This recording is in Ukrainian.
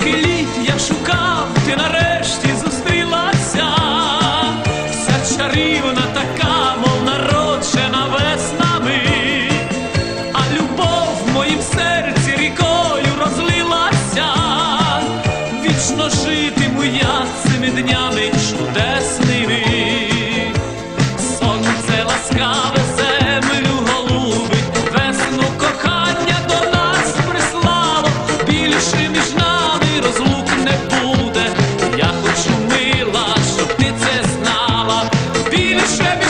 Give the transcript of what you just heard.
Скільки літ я шукав, ти нарешті зустрілася, вся чарівна така, мов народжена веснами, а любов в моїм серці рікою розлилася, вічно житиму я цими днями чудесними, сонце ласкаве. Deixa-me